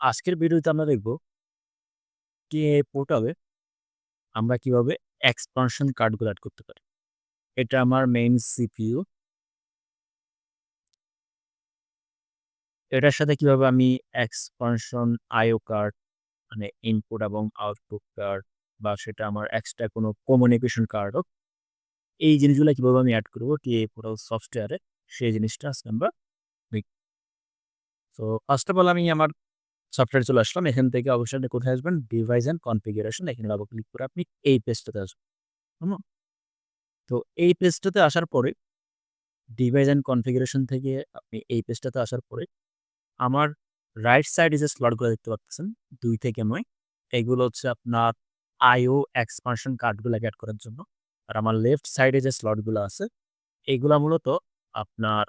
আজকের ভিডিওতে আমরা দেখব টিএ পোর্টালে আমরা কীভাবে এক্সপানশন কার্ডগুলো অ্যাড করতে পারি। এটা আমার মেইন সিপিইউ। এটার সাথে কীভাবে আমি এক্সপানশন আইও কার্ড মানে ইনপুট এবং আউটপুট কার্ড বা সেটা আমার এক্সট্রা কোনো কমিউনিকেশন কার্ড হোক, এই জিনিসগুলো কীভাবে আমি অ্যাড করব টিএ পোর্টাল সফটওয়্যারে সেই জিনিসটা আজকে আমরা তো ফার্স্ট অফ অল আমি আমার সফটওয়্যারে চলে আসলাম। এখান থেকে অবশ্যই আপনি কোথায় আসবেন? ডিভাইস অ্যান্ড কনফিগারেশন এখানে ডাবল ক্লিক করে আপনি এই পেজটাতে আসবেন। তো এই পেজটাতে আসার পরে ডিভাইস অ্যান্ড কনফিগারেশন থেকে আপনি এই পেজটাতে আসার পরে আমার রাইট সাইডে যে স্লটগুলো দেখতে পাচ্ছেন দুই থেকে নয় এগুলো হচ্ছে আপনার আইও এক্সপানশন কার্ডগুলোকে অ্যাড করার জন্য। আর আমার লেফট সাইডে যে স্লটগুলো আছে এগুলা মূলত আপনার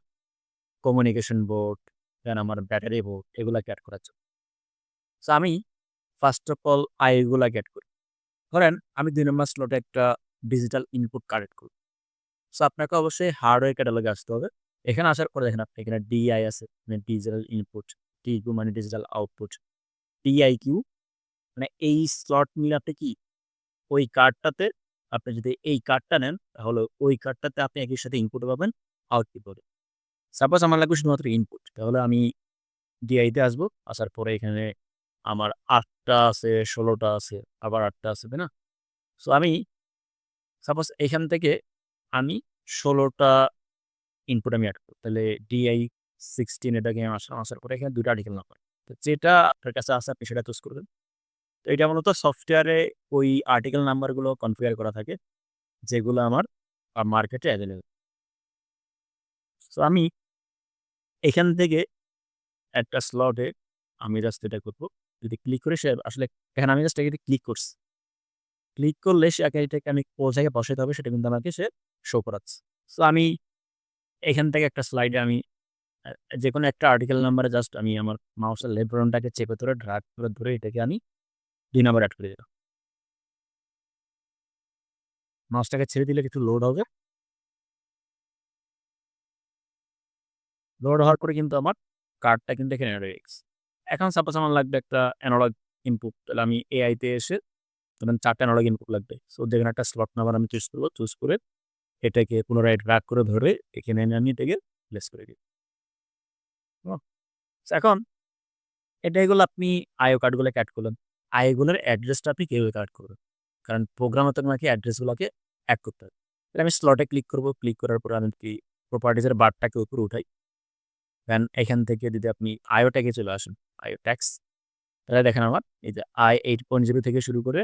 কমিউনিকেশন বোর্ড, দেন আমার ব্যাটারি বোর্ড এগুলাকে অ্যাড করার জন্য। সো আমি ফার্স্ট অফ অল আইগুলাকে অ্যাড করি। ধরেন আমি দুই নম্বর স্লটে একটা ডিজিটাল ইনপুট এড করব। সো আপনাকে অবশ্যই হার্ডওয়্যার ক্যাটালগে আসতে হবে। এখানে আসার পরে দেখেন আপনি এখানে ডিআই আছে মানে ডিজিটাল ইনপুট, টিকিউ মানে ডিজিটাল আউটপুট, ডিআই কিউ মানে এই স্লট মিলে আপনি কি ওই কার্ডটাতে আপনি যদি এই কার্ডটা নেন তাহলে ওই কার্ডটাতে আপনি একই সাথে ইনপুট পাবেন, আউটপুট পাবেন। সাপোজ আমার লাগবে শুধুমাত্র ইনপুট তাহলে আমি ডিআইতে আসব। আসার পরে এখানে আমার আটটা আছে, ষোলোটা আছে, আবার আটটা আছে, তাই না? সো আমি সাপোজ এখান থেকে আমি ষোলোটা ইনপুট আমি অ্যাড করব। তাহলে ডিআই 16 এটাকে আসলাম। আসার পরে এখানে ২ টা আর্টিকেল নাম্বার। তো যেটা আপনার কাছে আছে আপনি সেটা চুজ করবেন। তো এটা মূলত সফটওয়্যারে ওই আর্টিকেল নাম্বারগুলো কনফিগার করা থাকে যেগুলো আমার মার্কেটে অ্যাভেলেবেল সো আমি এখান থেকে একটা স্লটে আমি জাস্ট এটা করব। যদি ক্লিক করে সে আসলে এখানে আমি জাস্ট এটাতে ক্লিক করছি। ক্লিক করলে সে এটাকে আমি কোন জায়গায় বসাইতে হবে সেটা কিন্তু আমাকে সে শো করাচ্ছে। সো আমি এখান থেকে একটা স্লাইডে আমি আ যেকোনো একটা আর্টিকেল নাম্বারে জাস্ট আমি আমার মাউসের লেফট বাটনটাকে চেপে ধরে ড্রাগ করে ধরে এটাকে আমি ২ নাম্বারে অ্যাড করে দিলাম। মাউসটাকে ছেড়ে দিলে একটু লোড হবে। লোড হওয়ার পরে কিন্তু আমার কার্ডটা কিন্তু এখানে হয়ে গেছে। এখন সাপোজ আমার লাগবে একটা এনালগ ইনপুট তাহলে আমি এআই তে এসে ধরেন ৪ টা এনালগ ইনপুট লাগবে। সো যেখানে একটা স্লট নাম্বার আমি চুজ করব চুজ করে এটাকে পুনরায় ড্রাগ করে ধরে এখানে এনে আমি এটাকে প্লেস করে দিই। এখন এটা এগুলো আপনি আইও কার্ডগুলোকে অ্যাড করলেন। আইওগুলোর অ্যাড্রেসটা আপনি কীভাবে কালেক্ট করবেন? কারণ প্রোগ্রামে তো আপনাকে অ্যাড্রেসগুলোকে অ্যাড করতে হবে। তাহলে আমি স্লটে ক্লিক করব। ক্লিক করার পরে আমি কি প্রপার্টিজ এর বারটাকে উপরে উঠাই। দেন এখান থেকে যদি আপনি আইও ট্যাগে চলে আসেন, আইও ট্যাগস তাহলে দেখেন আমার এই যে আই 8.0 থেকে শুরু করে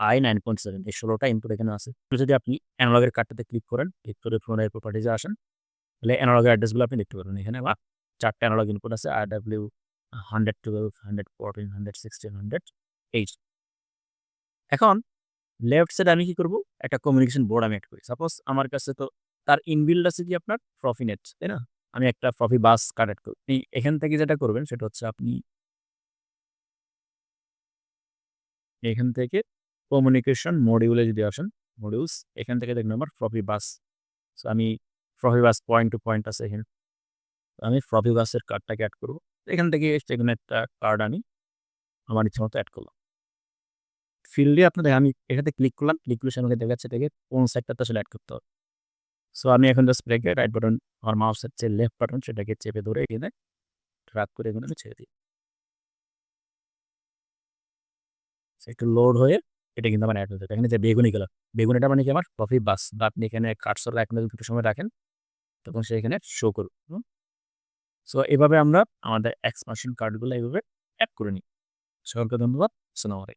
আই 9.7 এই ১৬ টা ইনপুট এখানে আছে। যদি আপনি এনালগের কার্ডটাতে ক্লিক করেন, ক্লিক করে পুনরায় প্রপার্টিজে আসেন, তাহলে এনালগের অ্যাড্রেসগুলো আপনি দেখতে পারবেন। এখানে আমার ৪ টা এনালগ ইনপুট আছে RW 112, 114, 116, 108 এখন লেফট সাইডে আমি কি করব? একটা কমিউনিকেশন বোর্ড আমি অ্যাড করি। সাপোজ আমার কাছে তো তার ইনবিল্ড আছে কি আপনার প্রফিনেট, তাই না? আমি একটা প্রফি বাস এড করব। আপনি এখান থেকে যেটা করবেন সেটা হচ্ছে আপনি এখান থেকে কমিউনিকেশন মডিউলে যদি আসেন, মডিউলস এখান থেকে দেখবেন আমার প্রফি বাস। সো আমি Profibus point to point আছে এখানে। আমি প্রফি বাসের কার্ডটাকে অ্যাড করব এখান থেকে যেকোনো একটা কার্ড আমি আমার ইচ্ছা মতো অ্যাড করলাম। ফিল্ডে আপনাদের আমি এটাতে ক্লিক করলাম। ক্লিক করলে আমাকে দেখাচ্ছে এটাকে কোন সেক্টরটা আসলে অ্যাড করতে হবে। সো আমি এখন জাস্ট ব্রেকে রাইট বাটন আমার মাউসের যে লেফট বাটন সেটাকে চেপে ধরে এখানে ড্রাগ করে আমি ছেড়ে দিই। একটু লোড হয়ে এটা কিন্তু আমার অ্যাড যাবে। এখানে যে বেগুনি কালার, বেগুনিটা মানে কি আমার প্রফি বাস বা আপনি এখানে কার্সর রাখলে একটু সময় রাখেন তখন সে এখানে শো। হুম? সো এভাবে আমরা আমাদের এক্সপানশন কার্ডগুলো এইভাবে অ্যাড করে নিই। সকলকে ধন্যবাদ। আলাইকুম।